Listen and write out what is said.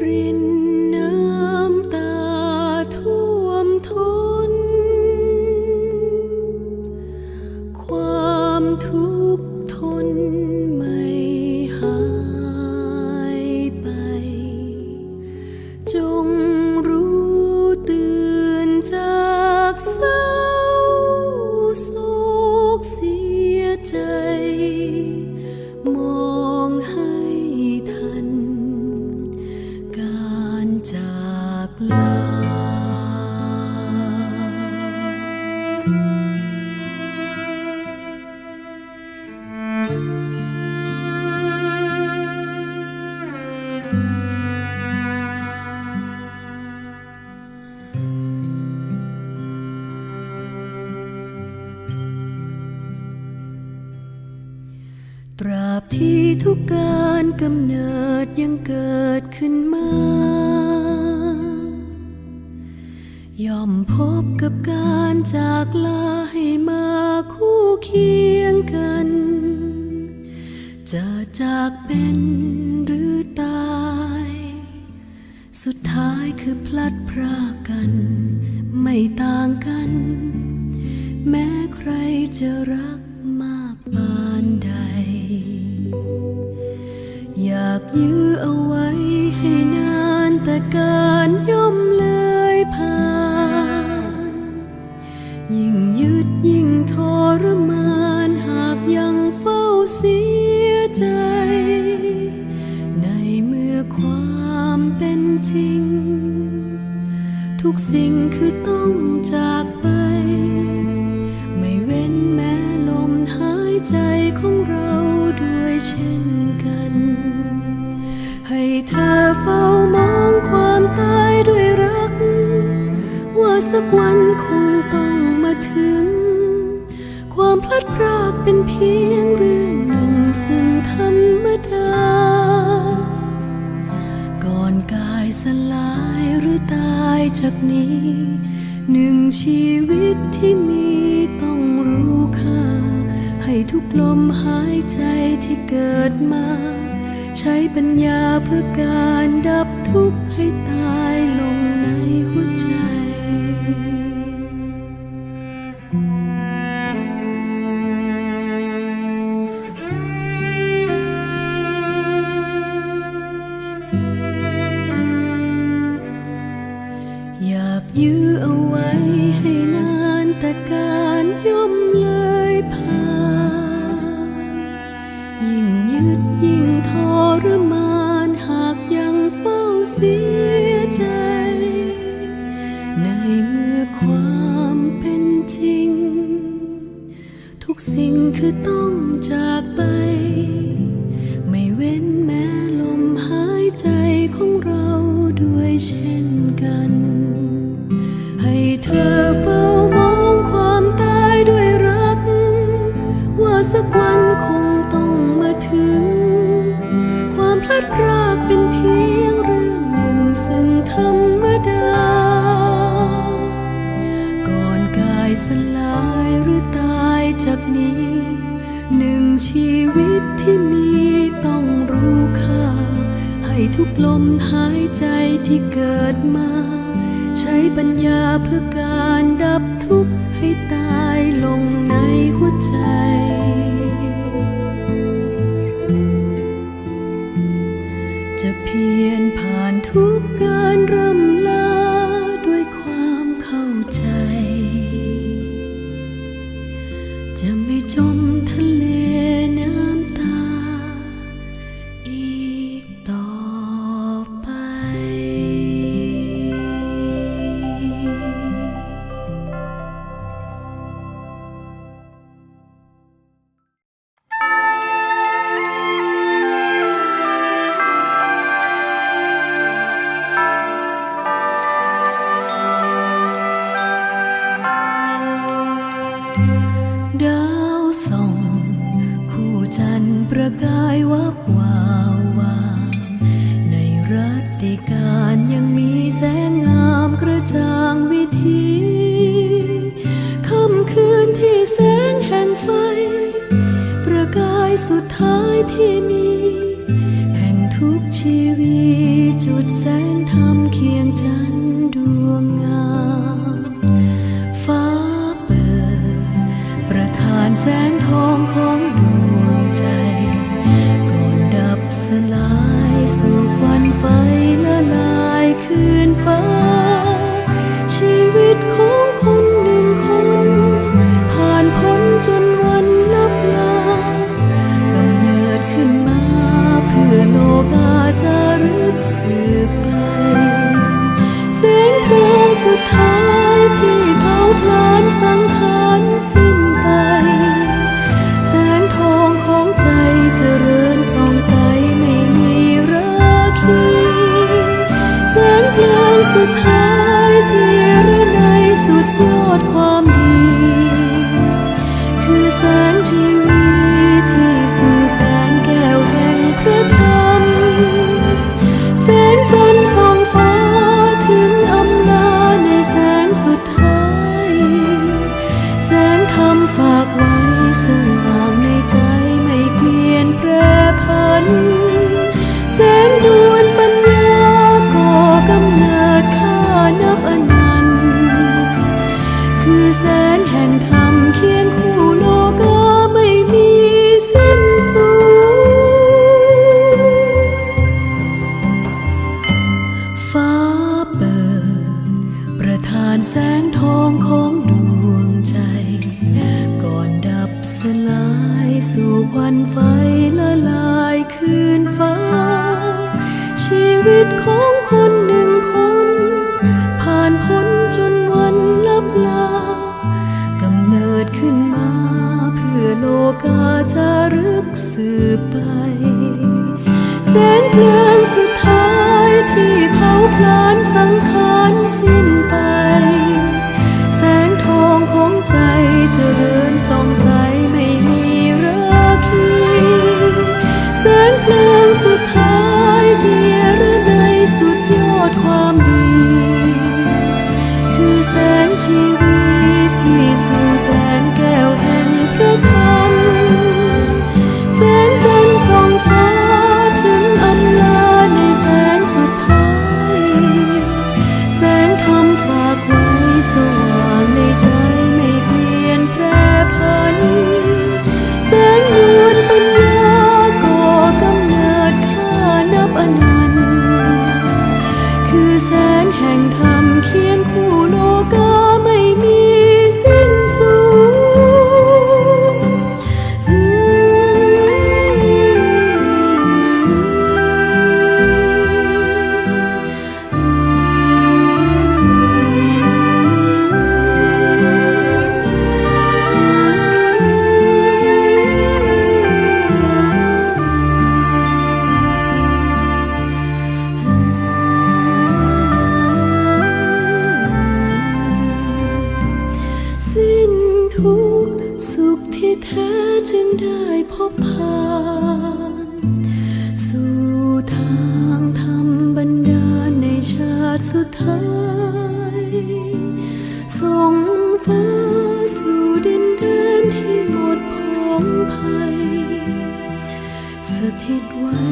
ริ ตราบที่ทุกการกำเนิดยังเกิดขึ้นมา ย่อมพบกับการจากลาให้มาคู่เคียงกัน จะจากเป็นหรือตาย สุดท้ายคือพลัดพรากกัน ไม่ต่างกัน แม้ อยากยื้อเอาไว้ให้นานแต่การย่อมเลยผ่าน ยิ่งยึดยิ่งทรมานหากยังเฝ้าเสียใจ ในเมื่อความเป็นจริง ทุกสิ่งคือต้องจากไป สักวันคงต้องมาถึง ความพลัดพรากเป็นเพียงเรื่องหนึ่งซึ่งธรรมดา ก่อนกายสลายหรือตายจากนี้ หนึ่งชีวิตที่มีต้องรู้ค่า ให้ทุกลมหายใจที่เกิดมา ใช้ปัญญาเพื่อการดับทุกข์ให้ตา กัน ให้เธอเฝ้ามองความตายด้วยรัก ว่าสักวันคงต้องมาถึง ความพลัดพรากเป็นเพียงเรื่องหนึ่งซึ่งธรรมดา ก่อนกายสลายหรือตายจากนี้ หนึ่งชีวิตที่มีต้องรู้ค่า ให้ทุกลมหายใจ ที่เกิดมา ใช้ปัญญาเพื่อการดับทุกข์ให้ตายลงในหัวใจ ดาวส่อง คู่จันประกายวับวาววางในรัตติการยังมีแสงงามกระจ่างวิธีค่ำคืนที่แสงแห่งไฟ ประกายสุดท้ายที่มี แห่งทุกชีวิตจุดแสง สุดท้ายที่รู้ สู่ควันไฟละลายคืนฟ้า ชีวิตของคนหนึ่งคน ผ่านพ้นจนวันลับลากำเนิดขึ้นมาเพื่อโลกาจะรึกสืบไป แสงเพลิง สุขที่แท้จึงได้พบผ่านสู่ทางธรรมบันดาลในชาติสุดท้ายส่งฟ้าสู่ดินแดนที่หมดผองภัยสถิตไว้